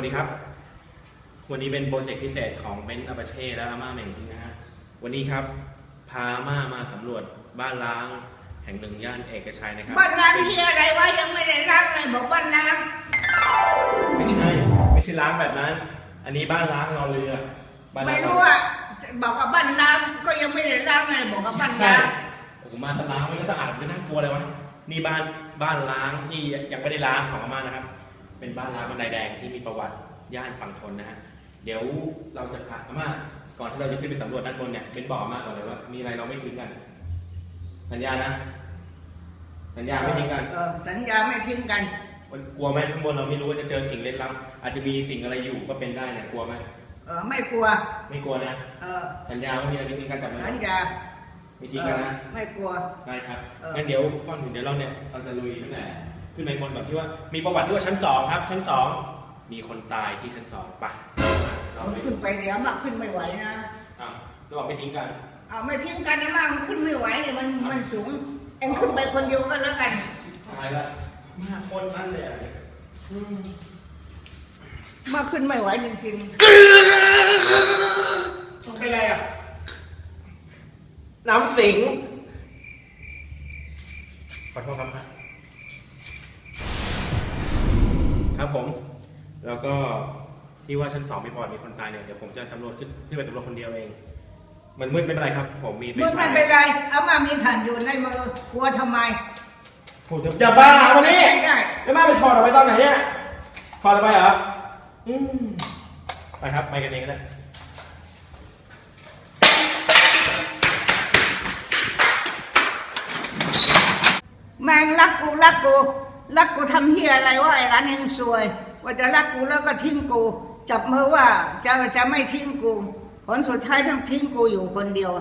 วันนี้เป็นโปรเจกต์พิเศษของเบนซ์อาปาเช่และอาม่าเหม่งทิ้งนะฮะ วันนี้ครับ พาอาม่ามาสำรวจบ้านล้าง แห่งหนึ่งย่านเอกชัยนะครับ บ้านล้างเป็นที่อะไรวะยังไม่ได้ล้างเลยบอกบ้านล้างไม่ใช่ ไม่ใช่ล้างแบบนั้น อันนี้บ้านล้างรอเรือบ้านล้างไม่รู้อะบอกว่าบ้านล้างก็ยังไม่ได้ล้างเลยบอกว่าบ้านใช่ล้างโอ้โหมาถ้าล้างไม่สะอาดไม่น่ากลัวเลยวะ นี่บ้านบ้านล้างที่ยังไม่ได้ล้างของอาม่านะครับ เป็นบ้านล้างบันไดแดงที่มีประวัติย่านฝั่งทนนะฮะเดี๋ยวเราจะพาอาม่าก่อนที่เราจะขึ้นไปสำรวจด้านบนเนี่ยเป็นบอกอาม่าก่อนเลยว่ามีอะไรเราไม่ทิ้งกัน สัญญานะ สัญญาไม่ทิ้งกันเออสัญญาไม่ทิ้งกันกลัวไหมข้างบนเราไม่รู้ว่าจะเจอสิ่งเล่นลับอาจจะมีสิ่งอะไรอยู่ก็เป็นได้เนี่ยกลัวไหมเออไม่กลัว ไม่กลัวนะเออสัญญาว่ามีอะไรไม่ทิ้งกันจับมือสัญญาไม่ทิ้งกันนะเออไม่กลัวได้ครับเอองั้นเดี๋ยวก่อนอื่นเดี๋ยวเราเนี่ยเราจะลุยตั้งแต่ ขึ้นไปบนแบบที่ว่า มีประวัติที่ว่าชั้นสองครับ ชั้นสองมีคนตายที่ชั้นสองไปเราไปขึ้นไปเดี๋ยวมาขึ้นไม่ไหวนะอ้าวเราบอกไม่ทิ้งกันเอาไม่ทิ้งกันนะมามันขึ้นไม่ไหวเนี่ยมันมันสูงเอ็งขึ้นไปคนเดียวก็แล้วกันตายแล้วมาคนนั่นเลยอะอืมมาขึ้นไม่ไหวจริงเป็นไรอะน้ำสิงขอโทษครับ ครับผม แล้วก็ที่ว่าชั้นสองมีประวัติมีคนตายเนี่ยเดี๋ยวผมจะสำรวจขึ้นขึ้นไปสำรวจคนเดียวเอง มันมืดไม่เป็นไรครับ ผมมีๆมึงไม่ฉายเป็นไร เอามามีฐานอยู่ในมือกลัวทำไมโอ้จะจะบ้าวันนี้ไม่ได้แล้วมาไปถอดออกไปตอนไหนเนี่ยถอดออกไปเหรออืมไปครับไปกันเองก็ได้แมงรักกูรักกู รักกูทำเฮียอะไรวะไอ้ร้านเฮงซวย ว่าจะรักกูแล้วก็ทิ้งกู จับมือว่าจะจะไม่ทิ้งกูผลสุดท้ายต้องทิ้งกูอยู่คนเดียว